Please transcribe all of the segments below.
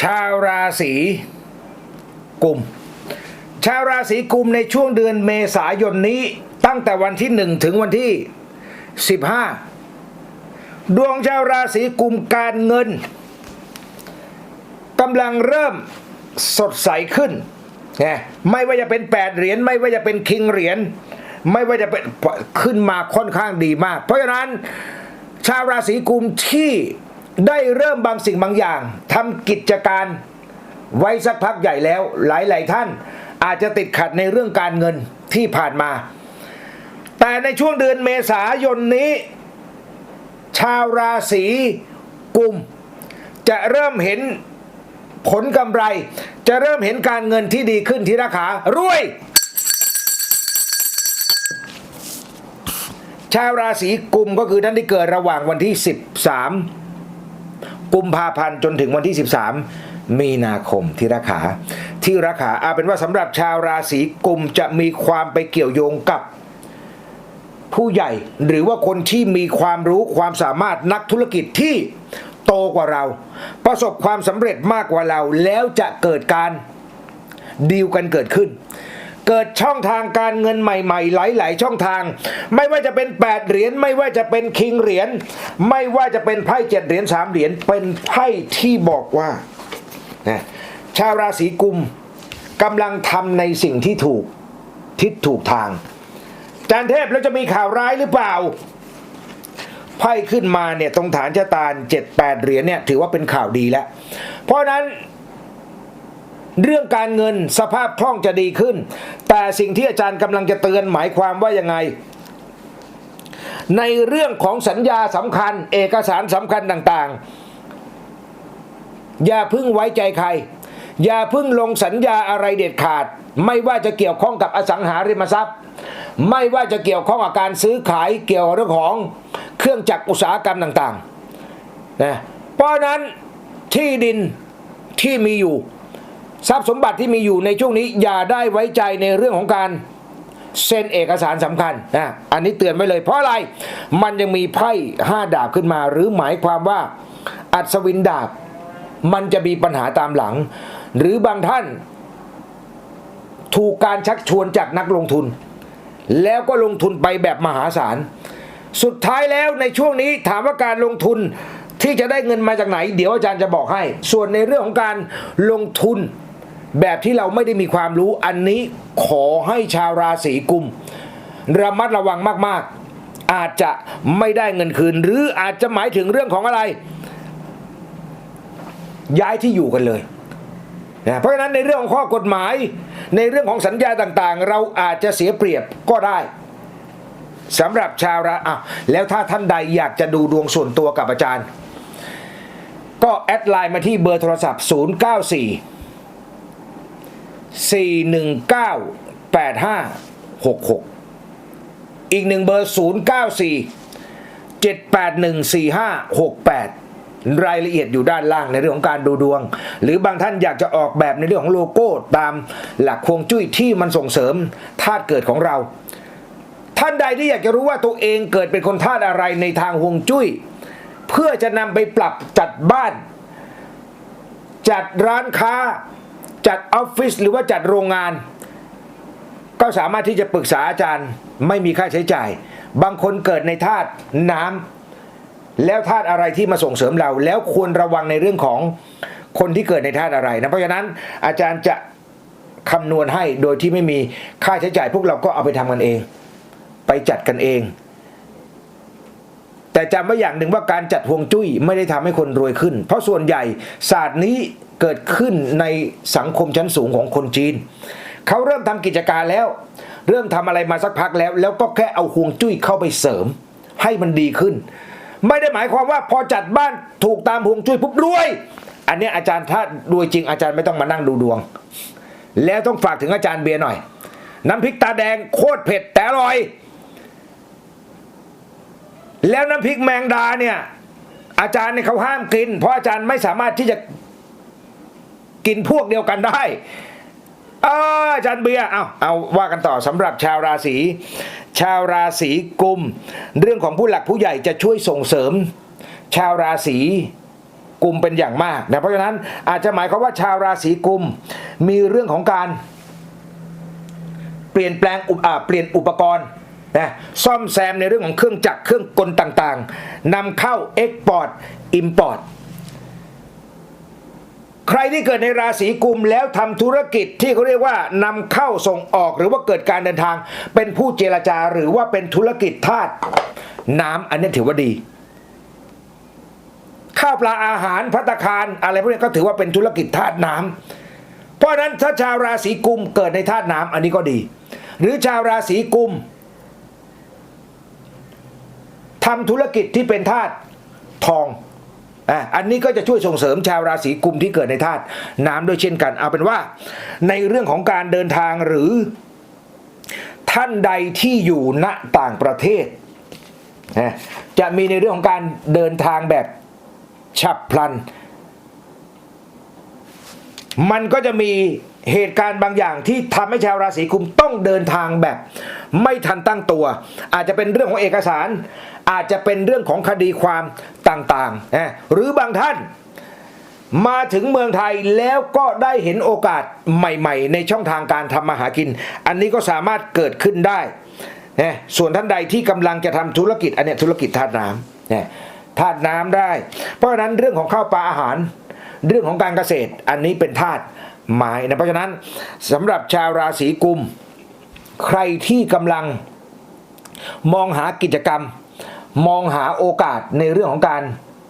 ชาวราศีกุม ชาวราศีกุมในช่วงเดือนเมษายนนี้ตั้งแต่วันที่หนึ่งถึงวันที่สิบห้าดวงชาวราศีกุมการเงินกำลังเริ่มสดใสขึ้นไงไม่ว่าจะเป็นแปดเหรียญไม่ว่าจะเป็นคิงเหรียญไม่ว่าจะเป็นขึ้นมาค่อนข้างดีมาก เพราะฉะนั้นชาวราศีกุมที่ ได้เริ่มบางสิ่งบางอย่างทำกิจการไว้สักพักใหญ่แล้ว หลายๆท่านอาจจะติดขัดในเรื่องการเงินที่ผ่านมา แต่ในช่วงเดือนเมษายนนี้ ชาวราศีกุม จะเริ่มเห็นผลกำไร จะเริ่มเห็นการเงินที่ดีขึ้นที่ราคารวย ชาวราศีกุมก็คือท่านที่เกิดระหว่างวันที่ 13 กุมภาพันธ์จนถึงวันที่ 13 มีนาคมที่ราคา ที่ราคาเอาเป็นว่าสำหรับชาวราศีกุมจะมีความไปเกี่ยวโยงกับผู้ใหญ่หรือว่าคนที่มีความรู้ความสามารถนักธุรกิจที่โตกว่าเรา ประสบความสำเร็จมากกว่าเราแล้วจะเกิดการดีลกันเกิดขึ้น เกิดช่องทางการเงินใหม่ๆ หลายๆช่องทาง ไม่ว่าจะเป็น 8 เหรียญไม่ว่าจะเป็นคิงเหรียญไม่ว่าจะเป็นไพ่เจ็ดเหรียญสามเหรียญเป็นไพ่ที่บอกว่านะชาวราศีกุมกำลังทำในสิ่งที่ถูกทิศถูกทาง จานเทพแล้วจะมีข่าวร้ายหรือเปล่าไพ่ขึ้นมาเนี่ยตรงฐานชะตาเจ็ดแปดเหรียญเนี่ยถือว่าเป็นข่าวดีแล้ว เพราะฉะนั้น เรื่องการเงินสภาพคล่องจะดีขึ้น แต่สิ่งที่อาจารย์กำลังจะเตือนหมายความว่ายังไง ในเรื่องของสัญญาสำคัญ เอกสารสำคัญต่างๆ อย่าพึ่งไว้ใจใคร อย่าพึ่งลงสัญญาอะไรเด็ดขาด ไม่ว่าจะเกี่ยวข้องกับอสังหาริมทรัพย์ ไม่ว่าจะเกี่ยวข้องกับการซื้อขายเกี่ยวกับเรื่องของเครื่องจักรอุตสาหกรรมต่างๆนะเพราะนั้นที่ดินที่มีอยู่ ทรัพย์สมบัติที่มีอยู่ในช่วงนี้อย่าได้ไว้ใจในเรื่องของการเซ็นเอกสารสำคัญนะอันนี้เตือนไว้เลย เพราะอะไรมันยังมีไพ่ห้าดาบขึ้นมา หรือหมายความว่าอัศวินดาบ มันจะมีปัญหาตามหลัง หรือบางท่าน ถูกการชักชวนจากนักลงทุน แล้วก็ลงทุนไปแบบมหาศาล สุดท้ายแล้วในช่วงนี้ถามว่าการลงทุนที่จะได้เงินมาจากไหน เดี๋ยวอาจารย์จะบอกให้ ส่วนในเรื่องของการลงทุน แบบที่เราไม่ได้มีความรู้อันนี้ขอให้ชาวราศีกุม ระมัดระวังมากๆ อาจจะไม่ได้เงินคืน หรืออาจจะหมายถึงเรื่องของอะไร ย้ายที่อยู่กันเลยนะเพราะฉะนั้นในเรื่องของข้อกฎหมาย ในเรื่องของสัญญาต่างๆ เราอาจจะเสียเปรียบก็ได้สำหรับชาวราอะแล้วถ้าท่านใดอยากจะดูดวงส่วนตัวกับอาจารย์ ก็แอดไลน์มาที่เบอร์โทรศัพท์ 094 419 8566 อีกหนึ่งเบอร์ 094 781 4568 รายละเอียดอยู่ด้านล่างในเรื่องของการดูดวง หรือบางท่านอยากจะออกแบบในเรื่องของโลโก้ตามหลักควงจุ้ยที่มันส่งเสริมธาตุเกิดของเรา ท่านใดที่อยากจะรู้ว่าตัวเองเกิดเป็นคนธาตุอะไรในทางฮวงจุ้ย เพื่อจะนำไปปรับจัดบ้าน จัดร้านค้า จัดออฟฟิศหรือว่าจัดโรงงาน ก็สามารถที่จะปรึกษาอาจารย์ไม่มีค่าใช้จ่าย บางคนเกิดในธาตุน้ำแล้วธาตุอะไรที่มาส่งเสริมเรา แล้วควรระวังในเรื่องของคนที่เกิดในธาตุอะไรนะเพราะฉะนั้นอาจารย์จะคำนวณให้โดยที่ไม่มีค่าใช้จ่าย พวกเราก็เอาไปทำกันเอง ไปจัดกันเอง แต่จำไว้อย่างหนึ่งว่าการจัดฮวงจุ้ยไม่ได้ทำให้คนรวยขึ้น เพราะส่วนใหญ่ศาสตร์นี้ เกิดขึ้นในสังคมชั้นสูงของคนจีน เขาเริ่มทำกิจการแล้ว เริ่มทำอะไรมาสักพักแล้ว แล้วก็แค่เอาฮวงจุ้ยเข้าไปเสริม ให้มันดีขึ้น ไม่ได้หมายความว่าพอจัดบ้านถูกตามฮวงจุ้ยปุ๊บรวย อันนี้อาจารย์ถ้ารวยจริงอาจารย์ไม่ต้องมานั่งดูดวง แล้วต้องฝากถึงอาจารย์เบียร์หน่อย น้ำพริกตาแดงโคตรเผ็ดแต่อร่อย แล้วน้ำพริกแมงดาเนี่ยอาจารย์เนี่ยเขาห้ามกิน เพราะอาจารย์ไม่สามารถที่จะ กินพวกเดียวกันได้เอออาจารย์เบียร์เอาเอาว่ากันต่อสำหรับชาวราศีชาวราศีกุม เรื่องของผู้หลักผู้ใหญ่จะช่วยส่งเสริม ชาวราศีกุมเป็นอย่างมากนะเพราะฉะนั้นอาจจะหมายความว่าชาวราศีกุม มีเรื่องของการ เปลี่ยนแปลงอุปอ่าเปลี่ยนอุปกรณ์นะซ่อมแซมในเรื่องของเครื่องจักรเครื่องกลต่างๆนำเข้าเอ็กพอร์ตอิมพอร์ต ใครที่เกิดในราศีกุมแล้วทำธุรกิจที่เขาเรียกว่านำเข้าส่งออกหรือว่าเกิดการเดินทาง เป็นผู้เจรจาหรือว่าเป็นธุรกิจทาสน้ำอันนี้ถือว่าดี ข้าวปลาอาหารพัตคาร อะไรพวกนี้ก็ถือว่าเป็นธุรกิจธาตุน้ำเพราะฉะนั้นถ้าชาวราศีกุมเกิดในธาตุน้ำอันนี้ก็ดี หรือชาวราศีกุมทำธุรกิจที่เป็นธาตุทอง อันนี้ก็จะช่วยส่งเสริมชาวราศีกุมที่เกิดในธาตุน้ำด้วยเช่นกัน เอาเป็นว่า ในเรื่องของการเดินทางหรือ ท่านใดที่อยู่ณต่างประเทศ จะมีในเรื่องของการเดินทางแบบฉับพลัน มันก็จะมีเหตุการณ์บางอย่างที่ทำให้ชาวราศีกุมต้องเดินทางแบบ ไม่ทันตั้งตัว อาจจะเป็นเรื่องของเอกสาร อาจจะเป็นเรื่องของคดีความต่างๆนะหรือบางท่านมาถึงเมืองไทยแล้วก็ได้เห็นโอกาสใหม่ๆ ในช่องทางการทำมาหากิน อันนี้ก็สามารถเกิดขึ้นได้นะส่วนท่านใดที่กำลังจะทำธุรกิจอันเนี้ยธุรกิจธาตุน้ำนะธาตุน้ำได้ เพราะฉะนั้นเรื่องของข้าวปลาอาหาร เรื่องของการเกษตรอันนี้เป็นธาตุไม้นะเพราะฉะนั้นสำหรับชาวราศีกุม ใครที่กำลังมองหากิจกรรม มองหาโอกาสในเรื่องของการ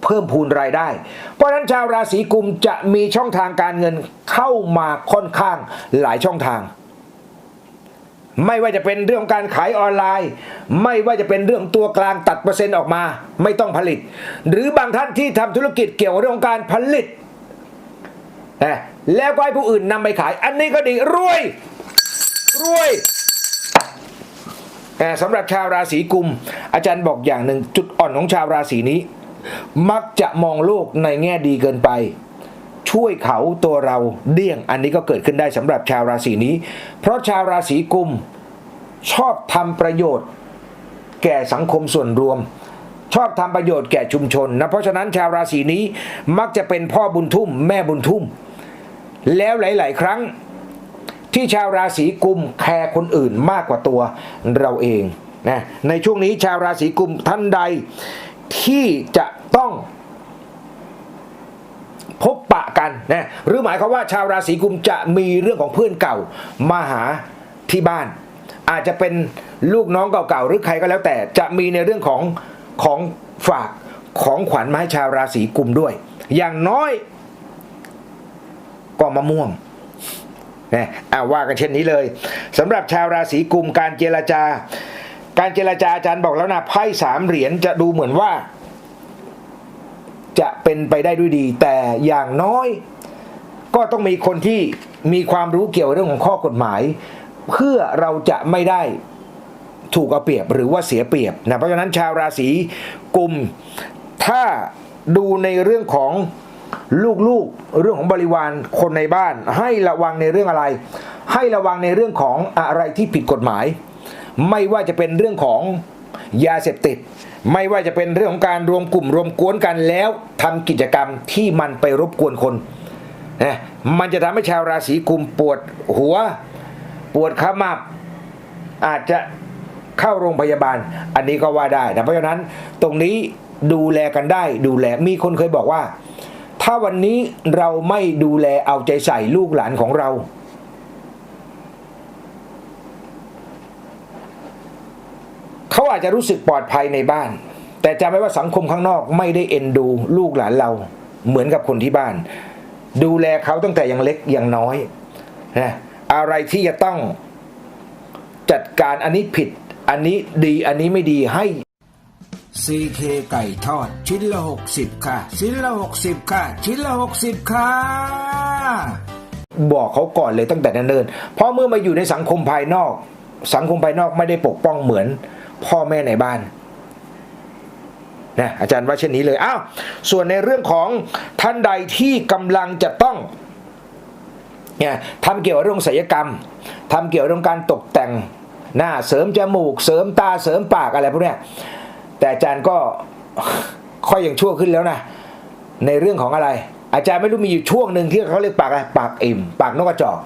เพิ่มพูนรายได้ เพราะฉะนั้นชาวราศีกุมจะมีช่องทางการเงินเข้ามาค่อนข้างหลายช่องทาง ไม่ว่าจะเป็นเรื่องของการขายออนไลน์ ไม่ว่าจะเป็นเรื่องตัวกลางตัดเปอร์เซ็นต์ออกมา ไม่ต้องผลิต หรือบางท่านที่ทำธุรกิจเกี่ยวกับเรื่องของการผลิตแล้วก็ให้ผู้อื่นนำไปขาย อันนี้ก็ดีรวยรวย แต่สำหรับชาวราศีกุม อาจารย์บอกอย่างหนึ่งจุดอ่อนของชาวราศีนี้ มักจะมองโลกในแง่ดีเกินไป ช่วยเขาตัวเราเดี่ยงอันนี้ก็เกิดขึ้นได้สำหรับชาวราศีนี้ เพราะชาวราศีกุมชอบทำประโยชน์ แก่สังคมส่วนรวม ชอบทำประโยชน์แก่ชุมชนนะเพราะฉะนั้นชาวราศีนี้มักจะเป็นพ่อบุญทุ่ม แม่บุญทุ่ม แล้วหลาย ๆ ครั้ง ที่ชาวราศีกุมแคร์คนอื่นมากกว่าตัวเราเองนะในช่วงนี้ชาวราศีกุมท่านใดที่จะต้องพบปะกันนะหรือหมายความว่าชาวราศีกุมจะมีเรื่องของเพื่อนเก่ามาหาที่บ้าน อาจจะเป็นลูกน้องเก่าๆหรือใครก็แล้วแต่จะมีในเรื่องของของฝากของขวัญมาให้ชาวราศีกุมด้วย อย่างน้อยก็มะม่วง นะอ่าว่ากันเช่นนี้เลยสำหรับชาวราศีกุมการเจรจาการเจรจาอาจารย์บอกแล้วนะไพ่สามเหรียญจะดูเหมือนว่า จะเป็นไปได้ด้วยดี แต่อย่างน้อย ก็ต้องมีคนที่มีความรู้เกี่ยวกับเรื่องของข้อกฎหมาย เพื่อเราจะไม่ได้ถูกเอาเปรียบหรือว่าเสียเปรียบนะเพราะฉะนั้นชาวราศีกุมถ้าดูในเรื่องของ ลูกๆเรื่องของบริวารคนในบ้าน ให้ระวังในเรื่องอะไร ให้ระวังในเรื่องของอะไรที่ผิดกฎหมาย ไม่ว่าจะเป็นเรื่องของยาเสพติด ไม่ว่าจะเป็นเรื่องของการรวมกลุ่มรวมกวนกันแล้วทำกิจกรรมที่มันไปรบกวนคนนะมันจะทำให้ชาวราศีกุมปวดหัว ปวดขามับอาจจะเข้าโรงพยาบาล อันนี้ก็ว่าได้นะเพราะฉะนั้นตรงนี้ดูแลกันได้ดูแลมีคนเคยบอกว่า ถ้าวันนี้เราไม่ดูแลเอาใจใส่ลูกหลานของเรา เขาอาจจะรู้สึกปลอดภัยในบ้าน แต่จำไว้ว่าสังคมข้างนอกไม่ได้เอ็นดูลูกหลานเรา เหมือนกับคนที่บ้าน ดูแลเขาตั้งแต่ยังเล็กยังน้อยนะอะไรที่จะต้องจัดการอันนี้ผิด อันนี้ดีอันนี้ไม่ดีให้ CK ไก่ทอด ชิ้นละ 60 ค่ะ ชิ้นละ 60 ค่ะ ชิ้นละ 60 ค่ะ บอกเขาก่อนเลยตั้งแต่นั้นเนินเพราะเมื่อมาอยู่ในสังคมภายนอก สังคมภายนอกไม่ได้ปกป้องเหมือน พ่อแม่ในบ้านนะอาจารย์ว่าเช่นนี้เลยอ้าวส่วนในเรื่องของท่านใดที่กำลังจะต้องเนี่ยทำเกี่ยวกับเรื่องศัลยกรรมทำเกี่ยวกับเรื่องการตกแต่งหน้าเสริมจมูก เสริมตาเสริมปากอะไรพวกเนี้ย แต่อาจารย์ก็ค่อยยังชั่วขึ้นแล้วนะในเรื่องของอะไร อาจารย์ไม่รู้มีอยู่ช่วงหนึ่งที่เขาเรียกปากอะไรปากอิ่ม ปากนกกระจอก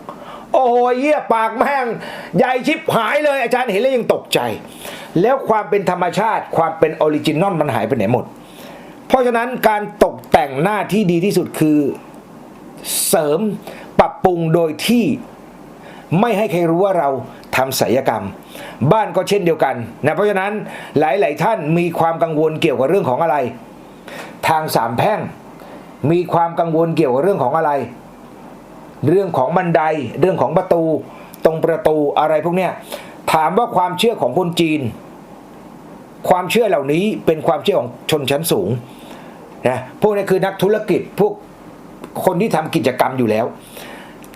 โอ้ยเหี้ยปากแม่งใหญ่ชิบหายเลย อาจารย์เห็นแล้วยังตกใจ แล้วความเป็นธรรมชาติ ความเป็นออริจินอลมันหายไปไหนหมด เพราะฉะนั้นการตกแต่งหน้าที่ดีที่สุดคือเสริมปรับปรุงโดยที่ไม่ให้ใครรู้ว่าเรา ทำศัลยกรรม บ้านก็เช่นเดียวกันนะเพราะฉะนั้นหลาย ๆ ท่านมีความกังวลเกี่ยวกับเรื่องของอะไร ทางสามแพร่ง มีความกังวลเกี่ยวกับเรื่องของอะไร เรื่องของบันไดเรื่องของประตู ตรงประตูอะไรพวกเนี้ยถามว่าความเชื่อของคนจีน ความเชื่อเหล่านี้เป็นความเชื่อของชนชั้นสูงนะพวกนี้คือนักธุรกิจพวกคนที่ทำกิจกรรมอยู่แล้ว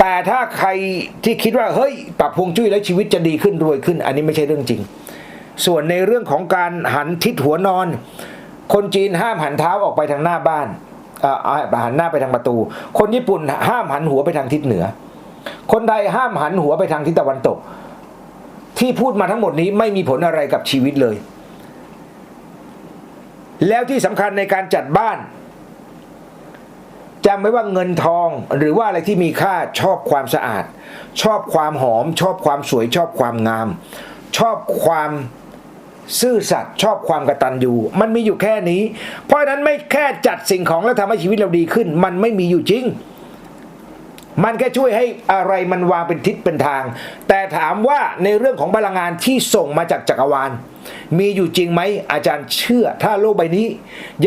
แต่ถ้าใครที่คิดว่าเฮ้ยปรับพวงจุ้ยแล้วชีวิตจะดีขึ้นรวยขึ้น อันนี้ไม่ใช่เรื่องจริง ส่วนในเรื่องของการหันทิศหัวนอน คนจีนห้ามหันเท้าออกไปทางหน้าบ้านเอ่อหันหน้าไปทางประตู คนญี่ปุ่นห้ามหันหัวไปทางทิศเหนือ คนไทยห้ามหันหัวไปทางทิศตะวันตก ที่พูดมาทั้งหมดนี้ไม่มีผลอะไรกับชีวิตเลย แล้วที่สำคัญในการจัดบ้าน จำไว้ว่าเงินทองหรือว่าอะไรที่มีค่าชอบความสะอาด ชอบความหอม ชอบความสวยชอบความงาม ชอบความซื่อสัตย์ชอบความกระตัญญูมันมีอยู่แค่นี้ เพราะนั้นไม่แค่จัดสิ่งของแล้วทำให้ชีวิตเราดีขึ้น มันไม่มีอยู่จริง มันแค่ช่วยให้อะไรมันวางเป็นทิศเป็นทาง แต่ถามว่าในเรื่องของพลังงานที่ส่งมาจากจักรวาล มีอยู่จริงไหมอาจารย์เชื่อถ้าโลกใบนี้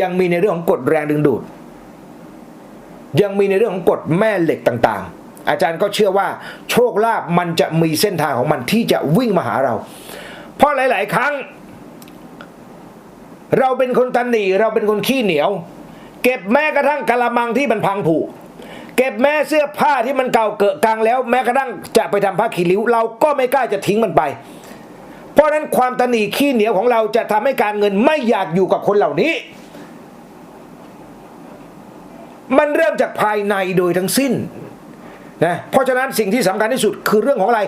ยังมีในเรื่องของกฎแรงดึงดูด ยังมีในเรื่องของกฎแม่เหล็กต่างๆ อาจารย์ก็เชื่อว่าโชคลาภมันจะมีเส้นทางของมันที่จะวิ่งมาหาเรา เพราะหลาย ๆ ครั้ง เราเป็นคนตันหนีเราเป็นคนขี้เหนียว เก็บแม้กระทั่งกะละมังที่มันพังผุเก็บแม้เสื้อผ้าที่มันเก่าเกอะกังแล้ว แม้กระทั่งจะไปทำผ้าขี้ริ้ว เราก็ไม่กล้าจะทิ้งมันไป เพราะนั้นความตนหนีขี้เหนียวของเราจะทำให้การเงินไม่อยากอยู่กับคนเหล่านี้ มันเริ่มจากภายในโดยทั้งสิ้นนะเพราะฉะนั้นสิ่งที่สำคัญที่สุดคือเรื่องของอะไร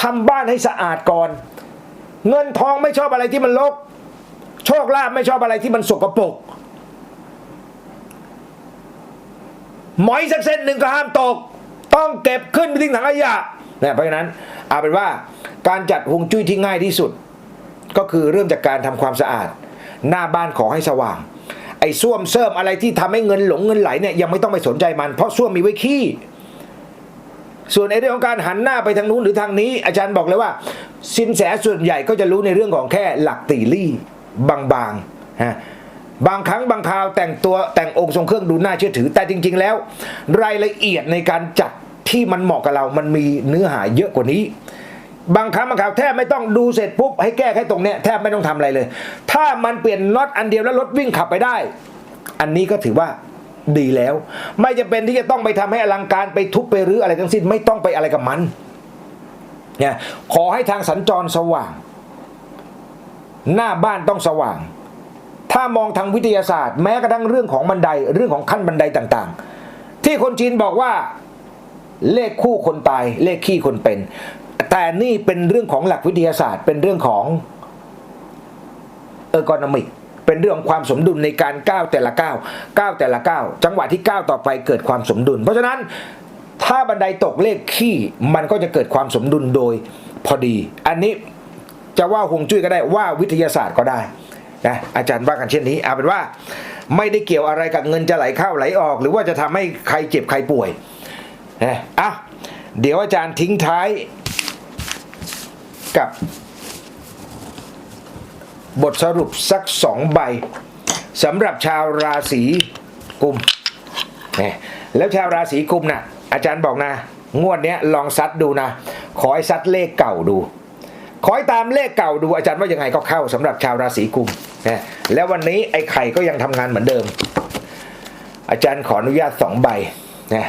ทำบ้านให้สะอาดก่อน เงินทองไม่ชอบอะไรที่มันรกโชคลาภไม่ชอบอะไรที่มันสกปรกหมอยสักเส้นหนึ่งก็ห้ามตก ต้องเก็บขึ้นไปทิ้งถังขยะนี่ยเพราะฉะนั้นเอาเป็นว่าการจัดฮวงจุ้ยที่ง่ายที่สุด ก็คือเริ่มจากการทำความสะอาด หน้าบ้านขอให้สว่าง ไอ้ส้วมเสริมอะไรที่ทำให้เงินหลงเงินไหลเนี่ยยังไม่ต้องไปสนใจมัน เพราะส้วมมีไว้ขี้ส่วนในเรื่องของการหันหน้าไปทางนู้นหรือทางนี้ อาจารย์บอกเลยว่า สินแสส่วนใหญ่ก็จะรู้ในเรื่องของแค่หลักตีลี่บางๆฮะบางครั้งบางคราวแต่งตัวแต่งองค์ทรงเครื่องดูน่าเชื่อถือ แต่จริง ๆ แล้ว รายละเอียดในการจัดที่มันเหมาะกับเรา มันมีเนื้อหาเยอะกว่านี้ บางครั้งบางคราวแทบไม่ต้องดูเสร็จปุ๊บให้แก้แค่ตรงเนี้ยแทบไม่ต้องทำอะไรเลย ถ้ามันเปลี่ยนน็อตอันเดียวแล้วรถวิ่งขับไปได้ อันนี้ก็ถือว่าดีแล้ว ไม่จะเป็นที่จะต้องไปทำให้อลังการไปทุบไปรื้ออะไรทั้งสิ้นไม่ต้องไปอะไรกับมันเนี่ยขอให้ทางสัญจรสว่าง หน้าบ้านต้องสว่าง ถ้ามองทางวิทยาศาสตร์ แม้กระทั่งเรื่องของบันไดเรื่องของขั้นบันไดต่างๆ ที่คนจีนบอกว่าเลขคู่คนตาย เลขขี้คนเป็น แต่นี่เป็นเรื่องของหลักวิทยาศาสตร์ เป็นเรื่องของเออร์กอนมิกเป็นเรื่องความสมดุลในการก้าวแต่ละก้าวก้าวแต่ละก้าวจังหวะที่ก้าวต่อไปเกิดความสมดุล เพราะฉะนั้นถ้าบันไดตกเลขขี้มันก็จะเกิดความสมดุลโดยพอดี อันนี้จะว่าฮวงจุ้ยก็ได้ว่าวิทยาศาสตร์ก็ได้นะอาจารย์ว่ากันเช่นนี้เอาเป็นว่าไม่ได้เกี่ยวอะไรกับเงินจะไหลเข้าไหลออก หรือว่าจะทำให้ใครเจ็บใครป่วยนะอะเดี๋ยวอาจารย์ทิ้งท้าย กับบทสรุปสักสองใบสำหรับชาวราศีกุมนี่แล้วชาวราศีกุมน่ะอาจารย์บอกนะ งวดเนี้ยลองซัดดูนะ ขอให้ซัดเลขเก่าดู ขอให้ตามเลขเก่าดูอาจารย์ว่ายังไงก็เข้าสำหรับชาวราศีกุมนะแล้ววันนี้ไอ้ไข่ก็ยังทำงานเหมือนเดิม อาจารย์ขออนุญาตสองใบนะ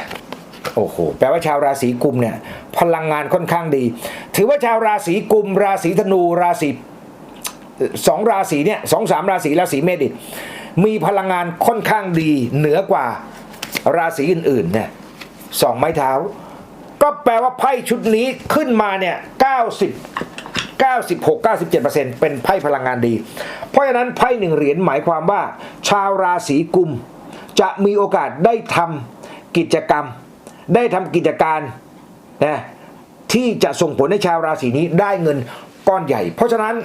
โอ้โหแปลว่าชาวราศีกุมเนี่ยพลังงานค่อนข้างดี ถือว่าชาวราศีกุม ราศีธนูราศีสองราศีเนี่ยสองสามราศีราศีเมษอีกมีพลังงานค่อนข้างดีเหนือกว่าราศีอื่นๆเนี่ยสองไม้เท้า ก็แปลว่าไพ่ชุดนี้ขึ้นมาเนี่ย90 96 97เป็นไพ่พลังงานดี เพราะฉะนั้นไพ่หนึ่งเหรียญหมายความว่า ชาวราศีกุม จะมีโอกาสได้ทำกิจกรรม ได้ทำกิจการนะที่จะส่งผลให้ชาวราศีนี้ได้เงินก้อนใหญ่ เพราะฉะนั้น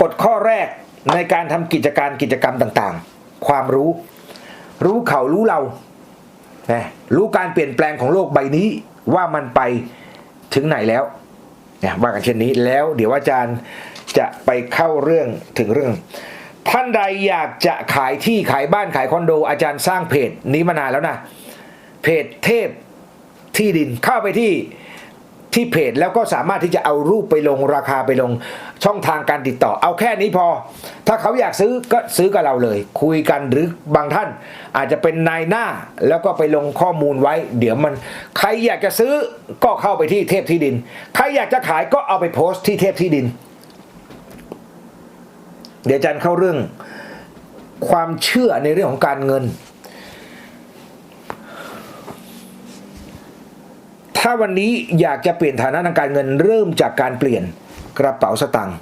กฎข้อแรกในการทำกิจการกิจกรรมต่างๆ ความรู้ รู้เขารู้เรานะรู้การเปลี่ยนแปลงของโลกใบนี้ว่ามันไปถึงไหนแล้วนี่ยว่ากันเช่นนี้แล้วเดี๋ยวอาจารย์จะไปเข้าเรื่องถึงเรื่อง ท่านใดอยากจะขายที่ขายบ้านขายคอนโด อาจารย์สร้างเพจนี้มานานแล้วนะ เพจเทพที่ดินเข้าไปที่ที่เพจแล้วก็สามารถที่จะเอารูปไปลงราคาไปลงช่องทางการติดต่อ เอาแค่นี้พอ ถ้าเขาอยากซื้อก็ซื้อกับเราเลย คุยกันหรือบางท่านอาจจะเป็นนายหน้าแล้วก็ไปลงข้อมูลไว้ เดี๋ยวมัน ใครอยากจะซื้อก็เข้าไปที่เทพที่ดิน ใครอยากจะขายก็เอาไปโพสต์ที่เทพที่ดิน เดี๋ยวอาจารย์เข้าเรื่องความเชื่อในเรื่องของการเงิน ถ้าวันนี้อยากจะเปลี่ยนฐานะทางการเงินเริ่มจากการเปลี่ยนกระเป๋าสตางค์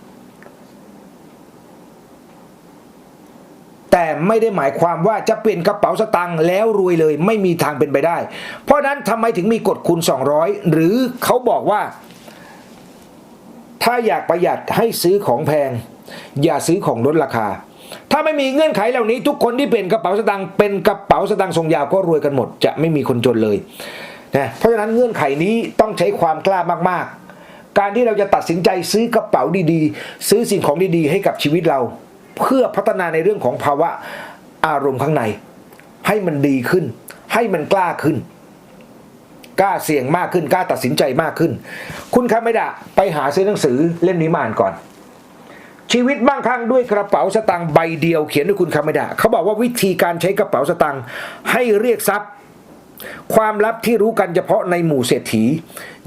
แต่ไม่ได้หมายความว่าจะเปลี่ยนกระเป๋าสตางค์แล้วรวยเลยไม่มีทางเป็นไปได้ เพราะนั้นทำไมถึงมีกฎคูณ 200 หรือเขาบอกว่า ถ้าอยากประหยัดให้ซื้อของแพง อย่าซื้อของลดราคา ถ้าไม่มีเงื่อนไขเหล่านี้ทุกคนที่เป็นกระเป๋าสตางค์เป็นกระเป๋าสตางค์ทรงยาวก็รวยกันหมด จะไม่มีคนจนเลย นะเพราะฉะนั้นเงื่อนไขนี้ต้องใช้ความกล้ามากๆ การที่เราจะตัดสินใจซื้อกระเป๋าดีๆ ซื้อสิ่งของดีๆ ให้กับชีวิตเรา เพื่อพัฒนาในเรื่องของภาวะอารมณ์ข้างใน ให้มันดีขึ้น ให้มันกล้าขึ้นกล้าเสี่ยงมากขึ้นกล้าตัดสินใจมากขึ้น คุณครับไม่ได้ไปหาซื้อหนังสือเล่มนี้มาอ่านก่อน ชีวิตบ้างครั้งด้วยกระเป๋าสตางค์ใบเดียวเขียนด้วยคุณคาไม่ได้เขาบอกว่าวิธีการใช้กระเป๋าสตางค์ให้เรียกทรัพย์ ความลับที่รู้กันเฉพาะในหมู่เศรษฐี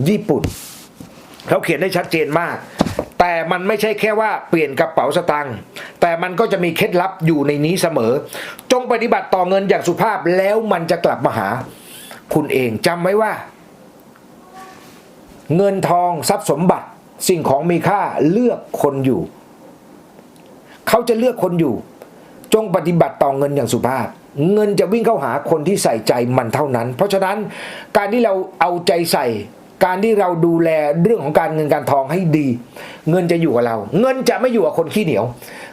ญี่ปุ่นเขาเขียนได้ชัดเจนมาก แต่มันไม่ใช่แค่ว่าเปลี่ยนกระเป๋าสตางค์แต่มันก็จะมีเคล็ดลับอยู่ในนี้เสมอ จงปฏิบัติต่อเงินอย่างสุภาพแล้วมันจะกลับมาหา คุณเองจำไว้ว่า เงินทองทรัพย์สมบัติสิ่งของมีค่าเลือกคนอยู่ เขาจะเลือกคนอยู่ จงปฏิบัติต่อเงินอย่างสุภาพ เงินจะวิ่งเข้าหาคนที่ใส่ใจมันเท่านั้น เพราะฉะนั้นการที่เราเอาใจใส่ การที่เราดูแลเรื่องของการเงินการทองให้ดี เงินจะอยู่กับเรา เงินจะไม่อยู่กับคนขี้เหนียว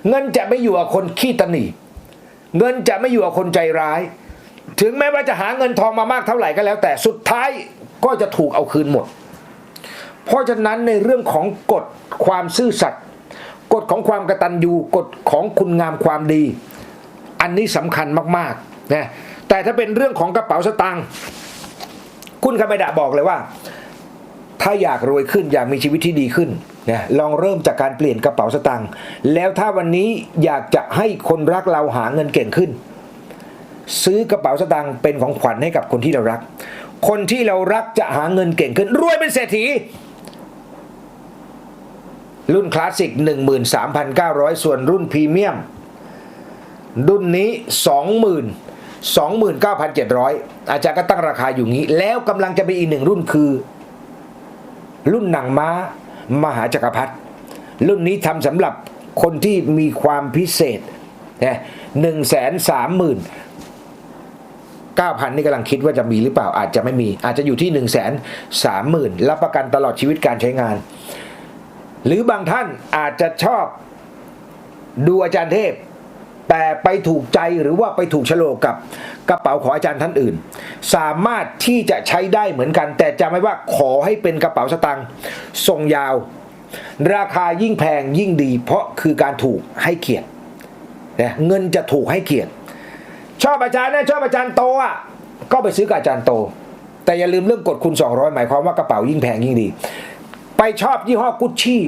เงินจะไม่อยู่กับคนขี้ตนีเงินจะไม่อยู่กับคนใจร้าย ถึงแม้ว่าจะหาเงินทองมามากเท่าไหร่ก็แล้ว แต่สุดท้ายก็จะถูกเอาคืนหมด เพราะฉะนั้นในเรื่องของกฎความซื่อสัตย์กฎของความกระตัญญูกฎของคุณงามความดี อันนี้สำคัญมากๆนะแต่ถ้าเป็นเรื่องของกระเป๋าสตางค์คุณคาเมดะบอกเลยว่า ถ้าอยากรวยขึ้นอยากมีชีวิตที่ดีขึ้นนะลองเริ่มจากการเปลี่ยนกระเป๋าสตางค์แล้วถ้าวันนี้อยากจะให้คนรักเราหาเงินเก่งขึ้น ซื้อกระเป๋าสตางค์เป็นของขวัญให้กับคนที่เรารัก คนที่เรารักจะหาเงินเก่งขึ้น รวยเป็นเศรษฐี รุ่นคลาสสิก 13,900 ส่วนรุ่นพรีเมียม รุ่นนี้ 20,000 29,700 อาจารย์ก็ตั้งราคาอยู่งี้ แล้วกำลังจะมีอีกหนึ่งรุ่นคือ รุ่นหนังม้ามหาจักรพรรดิรุ่นนี้ทำสำหรับคนที่มีความพิเศษนะหนึ่งแสนสามหมื่นเก้าพันนี่กำลังคิดว่าจะมีหรือเปล่าอาจจะไม่มี อาจจะอยู่ที่หนึ่งแสนสามหมื่นรับประกันตลอดชีวิตการใช้งาน หรือบางท่านอาจจะชอบดูอาจารย์เทพ แต่ไปถูกใจหรือว่าไปถูกฉลกกับกระเป๋าของอาจารย์ท่านอื่น สามารถที่จะใช้ได้เหมือนกัน แต่จำไว้ว่าขอให้เป็นกระเป๋าสตางค์ทรงยาว ราคายิ่งแพงยิ่งดี เพราะคือการถูกให้เกียรติเงินจะถูกให้เกียรติ ชอบอาจารย์นะชอบอาจารย์โตอะก็ไปซื้อกับอาจารย์โต แต่อย่าลืมเรื่องกฎคุณ200 หมายความว่ากระเป๋ายิ่งแพงยิ่งดี ไปชอบยี่ห้อกุชชี่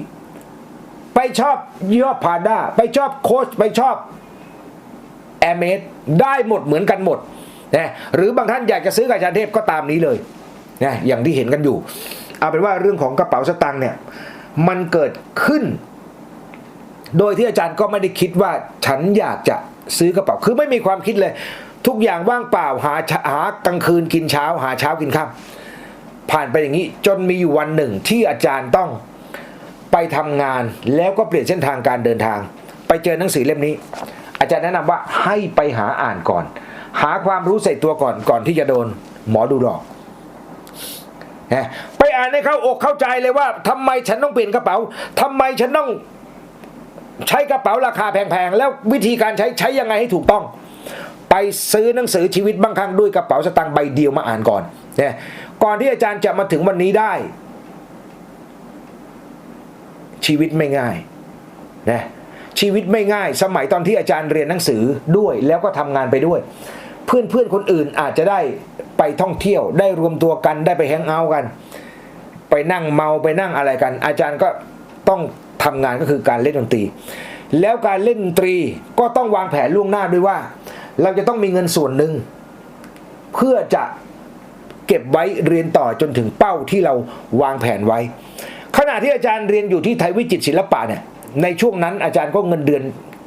ไปชอบยี่ห้อพาด้าไปชอบโคชไปชอบ แอร์เมดได้หมดเหมือนกันหมดนะหรือบางท่านอยากจะซื้อกับอาจารย์เทพก็ตามนี้เลยนะอย่างที่เห็นกันอยู่ เอาเป็นว่าเรื่องของกระเป๋าสตางค์เนี่ยมันเกิดขึ้น โดยที่อาจารย์ก็ไม่ได้คิดว่าฉันอยากจะซื้อกระเป๋าคือไม่มีความคิดเลย ทุกอย่างว่างเปล่าหาหากลางคืนกินเช้า หาเช้ากินค่ำผ่านไปอย่างนี้จนมีอยู่วันหนึ่งที่อาจารย์ต้องไปทำงานแล้วก็เปลี่ยนเส้นทางการเดินทาง ไปเจอหนังสือเล่มนี้ อาจารย์แนะนำว่าให้ไปหาอ่านก่อน หาความรู้ใส่ตัวก่อนก่อนที่จะโดน หมอดูหลอกนะไปอ่านให้เข้าอกเข้าใจเลยว่าทำไมฉันต้องเปลี่ยนกระเป๋าทำไมฉันต้องใช้กระเป๋าราคาแพงๆ แล้ววิธีการใช้ใช้ยังไงให้ถูกต้อง ไปซื้อหนังสือชีวิตบางครั้งด้วยกระเป๋าสตางค์ใบเดียวมาอ่านก่อนเนี่ยก่อนที่อาจารย์จะมาถึงวันนี้ได้ ชีวิตไม่ง่ายนะ ชีวิตไม่ง่าย สมัยตอนที่อาจารย์เรียนหนังสือด้วยแล้วก็ทำงานไปด้วย เพื่อนเพื่อนๆคนอื่นอาจจะได้ไปท่องเที่ยว ได้รวมตัวกันได้ไปแฮงเอาท์กัน ไปนั่งเมาไปนั่งอะไรกัน อาจารย์ก็ต้องทำงานก็คือการเล่นดนตรี แล้วการเล่นดนตรีก็ต้องวางแผนล่วงหน้าด้วยว่า เราจะต้องมีเงินส่วนหนึ่งเพื่อจะเก็บไว้เรียนต่อจนถึงเป้าที่เราวางแผนไว้ ขณะที่อาจารย์เรียนอยู่ที่ไทยวิจิตศิลปะเนี่ย ในช่วงนั้นอาจารย์ก็เงินเดือน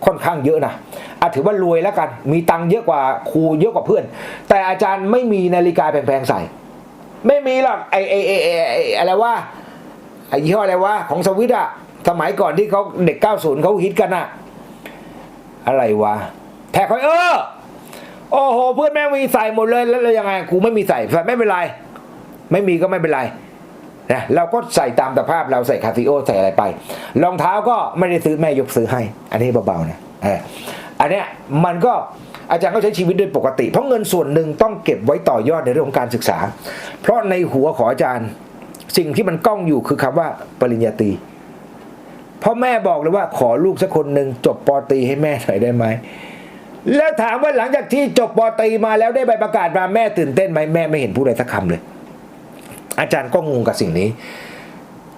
ค่อนข้างเยอะนะอาถือว่ารวยแล้วกัน มีตังค์เยอะกว่าครูเยอะกว่าเพื่อน แต่อาจารย์ไม่มีนาฬิกาแพงๆใส่ ไม่มีหรอกไอไอไอไอ้ไออะไรว่าไอยี่ห้ออะไรว่าของสวิตอะสมัยก่อนที่เขาเด็ก 90เขาฮิตกันอะอะไรวะแท็กคอยเออโอ้โห เพื่อนแม่งมีใส่หมดเลยแล้วยังไงกูไม่มีใส่ใส่ไม่เป็นไร ไม่มีก็ไม่เป็นไร นะเราก็ใส่ตามสภาพเราใส่คาซิโอใส่อะไรไป รองเท้าก็ไม่ได้ซื้อแม่ยกซื้อให้ อันนี้เบาๆนะอันเนี้ยมันก็อาจารย์ก็ใช้ชีวิตโดยปกติ เพราะเงินส่วนหนึ่งต้องเก็บไว้ต่อยอดในเรื่องของการศึกษา เพราะในหัวของอาจารย์ สิ่งที่มันก้องอยู่คือคำว่าปริญญาตรีพราะแม่บอกเลยว่าขอลูกสักคนหนึ่งจบปอตรีให้แม่หน่อยได้ไหมแล้วถามว่าหลังจากที่จบปอตรีมาแล้วได้ใบประกาศมาแม่ตื่นเต้นไหมแม่ไม่เห็นพูดอะไรสักคำเลย อาจารย์ก็งงกับสิ่งนี้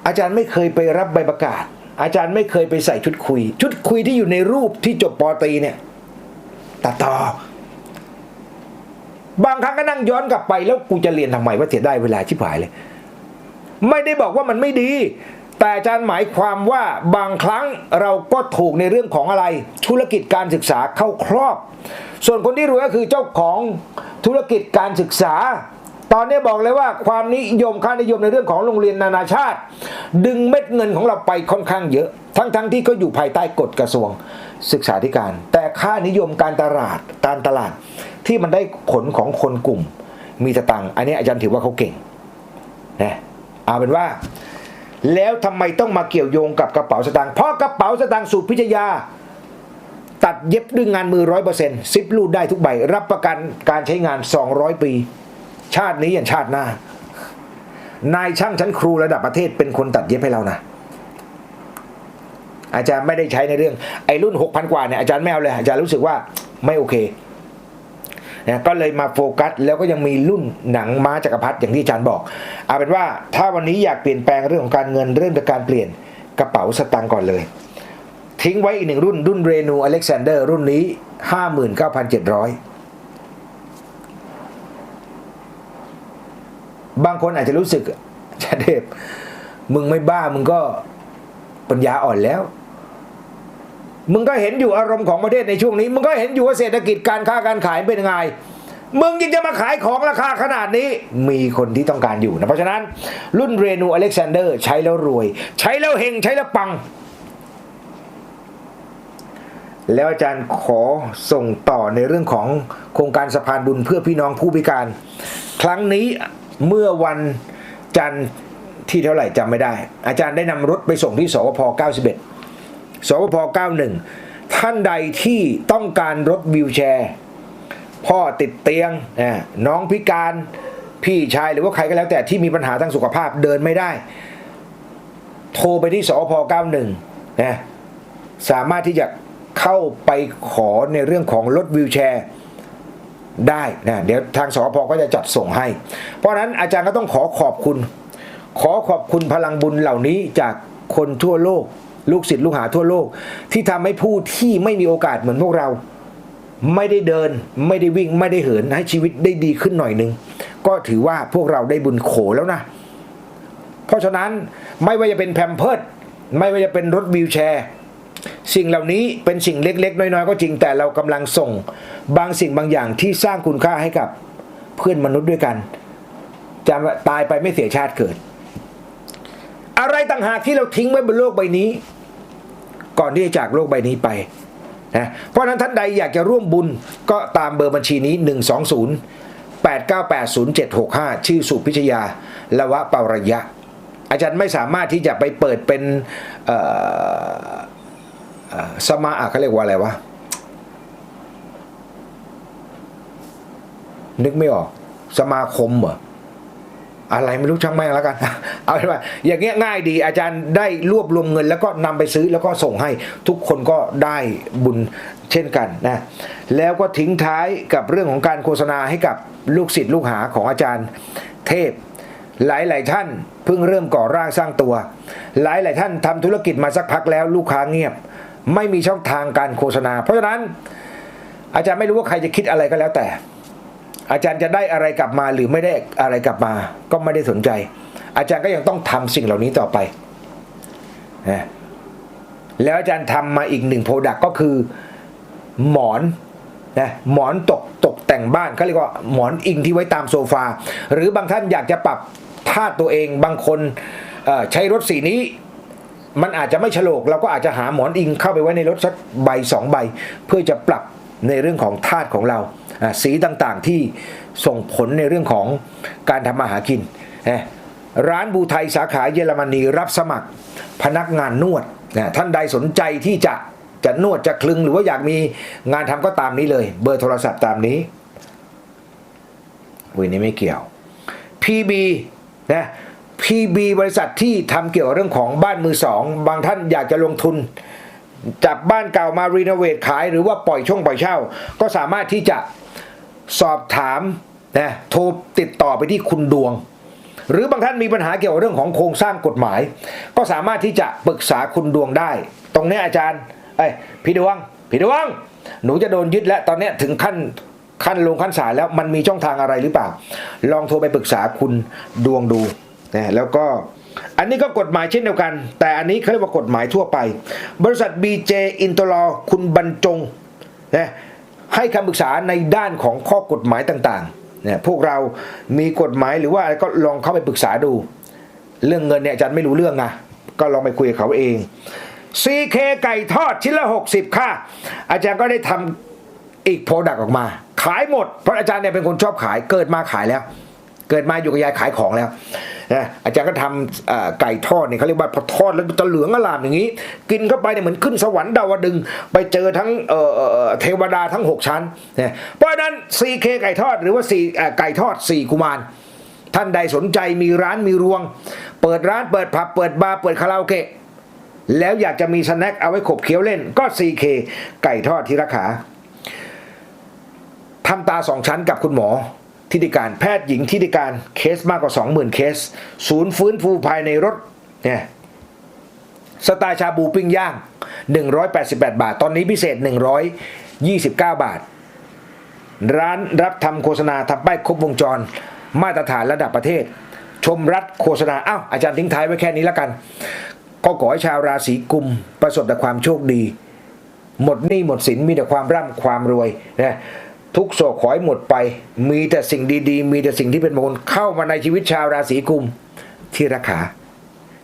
อาจารย์ไม่เคยไปรับใบประกาศ อาจารย์ไม่เคยไปใส่ชุดคุย ชุดคุยที่อยู่ในรูปที่จบปอตีเนี่ยตัดต่อบางครั้งก็นั่งย้อนกลับไปแล้วกูจะเรียนทำไมว่าเสียได้เวลาชิบหายเลย ไม่ได้บอกว่ามันไม่ดี แต่อาจารย์หมายความว่าบางครั้งเราก็ถูกในเรื่องของอะไร ธุรกิจการศึกษาเข้าครอบ ส่วนคนที่รวยก็คือเจ้าของธุรกิจการศึกษา ตอนนี้บอกเลยว่าความนิยมค่านิยมในเรื่องของโรงเรียนนานาชาติ ดึงเม็ดเงินของเราไปค่อนข้างเยอะ ทั้งๆทที่ก็อยู่ภายใต้กฎกระทรวงศึกษาธิการ แต่ค่านิยมการตลาดการตลาดที่มันได้ผลของคนกลุ่ม มีสตังอันนี้อาจารย์ถือว่าเขาเก่งนะเอาเป็นว่า แล้วทำไมต้องมาเกี่ยวโยงกับกระเป๋าสตางค์เพราะกระเป๋าสตางค์สูตรพิจยาตัดเย็บด้วยงานมือร้อยเปอร์เซ็นต์ซิปรูดได้ทุกใบ รับประกันการใช้งาน 200 ปี ชาตินี้อย่างชาติหน้า นายช่างชั้นครูระดับประเทศเป็นคนตัดเย็บให้เรานะอาจารย์ไม่ได้ใช้ในเรื่อง ไอ้รุ่น6,000กว่าเนี่ยอาจารย์ไม่เอาเลยอาจารย์รู้สึกว่าไม่โอเคนะก็เลยมาโฟกัส แล้วก็ยังมีรุ่นหนังม้าจักรพรรดิอย่างที่อาจารย์บอกเอาเป็นว่าถ้าวันนี้อยากเปลี่ยนแปลงเรื่องของการเงินเริ่มจากการเปลี่ยนกระเป๋าสตางค์ก่อนเลย ทิ้งไว้อีกหนึ่งรุ่นรุ่นเรนูอเล็กซานเดอร์รุ่นนี้ 59,700 บางคนอาจจะรู้สึกชาเดบมึงไม่บ้ามึงก็ปัญญาอ่อนแล้ว มึงก็เห็นอยู่อารมณ์ของประเทศในช่วงนี้ มึงก็เห็นอยู่ว่าเศรษฐกิจการค้าการขายเป็นยังไงมึงยังจะมาขายของราคาขนาดนี้ มีคนที่ต้องการอยู่นะ เพราะฉะนั้น รุ่นเรนูอเล็กซานเดอร์ ใช้แล้วรวย ใช้แล้วเฮงใช้แล้วปัง แล้วอาจารย์ขอส่งต่อในเรื่องของโครงการสะพานบุญเพื่อพี่น้องผู้พิการ ครั้งนี้ เมื่อวันจันทร์ที่เท่าไหร่จำไม่ได้ อาจารย์ได้นำรถไปส่งที่สวพ 91 สวพ 91 ท่านใดที่ต้องการรถวิวแชร์ พ่อติดเตียงน้องพิการพี่ชายหรือว่าใครก็แล้วแต่ที่มีปัญหาทางสุขภาพเดินไม่ได้ โทรไปที่สพ 91 นะสามารถที่จะเข้าไปขอในเรื่องของรถวิวแชร์ ได้นะเดี๋ยวทางสอพก็จะจัดส่งให้ เพราะนั้นอาจารย์ก็ต้องขอขอบคุณ ขอขอบคุณพลังบุญเหล่านี้จากคนทั่วโลก ลูกศิษย์ลูกหาทั่วโลก ที่ทำให้ผู้ที่ไม่มีโอกาสเหมือนพวกเรา ไม่ได้เดิน ไม่ได้วิ่งไม่ได้เหินให้ชีวิตได้ดีขึ้นหน่อยหนึ่งก็ถือว่าพวกเราได้บุญโขแล้วนะ เพราะฉะนั้นไม่ว่าจะเป็นแพมเพิร์ดไม่ว่าจะเป็นรถวิวแชร์ สิ่งเหล่านี้เป็นสิ่งเล็กๆ น้อยๆ ก็จริงแต่เรากำลังส่งบางสิ่งบางอย่างที่สร้างคุณค่าให้กับเพื่อนมนุษย์ด้วยกันจะตายไปไม่เสียชาติเกิด อะไรต่างหากที่เราทิ้งไว้บนโลกใบนี้ ก่อนที่จะจากโลกใบนี้ไปนะเพราะนั้นท่านใดอยากจะร่วมบุญก็ตามเบอร์บัญชีนี้ 120 8980765 ชื่อสุพิชยาละวะเปาระยะ อาจารย์ไม่สามารถที่จะไปเปิดเป็น สมาอะเขาเรียกว่าอะไรวะ นึกไม่ออก สมาคมเหรออะไรไม่รู้ช่างแม่งแล้วกัน เอาเป็นว่าอย่างเงี้ยง่ายดี อาจารย์ได้รวบรวมเงิน แล้วก็นำไปซื้อแล้วก็ส่งให้ทุกคนก็ได้บุญเช่นกันนะ แล้วก็ทิ้งท้ายกับเรื่องของการโฆษณาให้กับลูกศิษย์ลูกหาของอาจารย์เทพ หลายหลายๆท่านเพิ่งเริ่มก่อร่างสร้างตัว หลายหลายๆท่านทำธุรกิจมาสักพักแล้วลูกค้าเงียบ ไม่มีช่องทางการโฆษณา เพราะฉะนั้น อาจารย์ไม่รู้ว่าใครจะคิดอะไรก็แล้วแต่ อาจารย์จะได้อะไรกลับมาหรือไม่ได้อะไรกลับมา ก็ไม่ได้สนใจ อาจารย์ก็ยังต้องทำสิ่งเหล่านี้ต่อไปนะแล้วอาจารย์ทำมาอีกหนึ่งโปรดักก็คือหมอนนะหมอนตกตกแต่งบ้านเขาเรียกว่าหมอนอิงที่ไว้ตามโซฟา หรือบางท่านอยากจะปรับท่าตัวเองบางคนใช้รถสีนี้ มันอาจจะไม่ฉลกเราก็อาจจะหาหมอนอิงเข้าไปไว้ในรถสักใบสองใบ เพื่อจะปรับในเรื่องของธาตุของเราสีต่างๆที่ส่งผลในเรื่องของการทำมาหากิน ร้านบูไทยสาขาเยอรมนีรับสมัครพนักงานนวดท่านใดสนใจที่จะจะนวดจะคลึงหรือว่าอยากมีงานทำก็ตามนี้เลย เบอร์โทรศัพท์ตามนี้วันนี้ไม่เกี่ยว PB นะ PB บริษัทที่ทำเกี่ยวกับเรื่องของบ้านมือสอง บางท่านอยากจะลงทุนจากบ้านเก่ามารีโนเวทขายหรือว่าปล่อยช่วงปล่อยเช่า ก็สามารถที่จะสอบถามนะโทรติดต่อไปที่คุณดวง หรือบางท่านมีปัญหาเกี่ยวกับเรื่องของโครงสร้างกฎหมาย ก็สามารถที่จะปรึกษาคุณดวงได้ ตรงนี้อาจารย์เอ้ยพี่ดวงพี่ดวง หนูจะโดนยึดแล้วตอนนี้ถึงขั้นขั้นลงขั้นศาลแล้วมันมีช่องทางอะไรหรือเปล่า ลองโทรไปปรึกษาคุณดวงดู นะแล้วก็อันนี้ก็กฎหมายเช่นเดียวกัน แต่อันนี้เขาเรียกว่ากฎหมายทั่วไป บริษัท BJ i n t e r l a w คุณบรรจงนะให้คำปรึกษาในด้านของข้อกฎหมายต่างๆเนี่ยพวกเรามีกฎหมายหรือว่าอะไรก็ลองเข้าไปปรึกษาดู เรื่องเงินเนี่ยอาจารย์ไม่รู้เรื่องนะก็ลองไปคุยกับเขาเอง CK ไก่ทอดชิ้นละ 60 ค่ะ อาจารย์ก็ได้ทำอีกโปรดักต์ออกมา ขายหมด เพราะอาจารย์เนี่ยเป็นคนชอบขายเกิดมาขายแล้ว เกิดมาอยู่กับยายขายของแล้ว นะอาจารย์ก็ทำไก่ทอดเนี่ยเขาเรียกว่าพอทอดแล้วจะเหลืองอลามอย่างนี้ กินเข้าไปเนี่ยเหมือนขึ้นสวรรค์ดาวดึง ไปเจอทั้งเเทวดาทั้ง 6 ชั้นนะเพราะนั้น CK ไก่ทอดหรือว่าสี่เอ่อไก่ทอด 4 กุมารท่านใดสนใจมีร้านมีรวง เปิดร้านเปิดผับเปิดบาร์เปิดคาราโอเกะแล้วอยากจะมีสแน็คเอาไว้ขบเคี้ยวเล่นก็ CK ไก่ทอดที่ราคาทำตาสองชั้นกับคุณหมอ ทิติการแพทย์หญิงทิติการเคสมากกว่า 20,000 เคส ศูนย์ฟื้นฟูภายในรถเนี่ยสไตล์ชาบูปิ้งย่าง 188 บาท ตอนนี้พิเศษ 129 บาท ร้านรับทำโฆษณาทำป้ายครบวงจร มาตรฐานระดับประเทศ ชมรัฐโฆษณาอ้าวอาจารย์ทิ้งท้ายไว้แค่นี้แล้วกัน ก็ขอให้ชาวราศีกุมประสบแต่ความโชคดี หมดหนี้หมดสินมีแต่ความร่ำความรวยนะ ทุกโศกขอให้หมดไป มีแต่สิ่งดีๆ มีแต่สิ่งที่เป็นมงคลเข้ามาในชีวิตชาวราศีกุมที่รักขา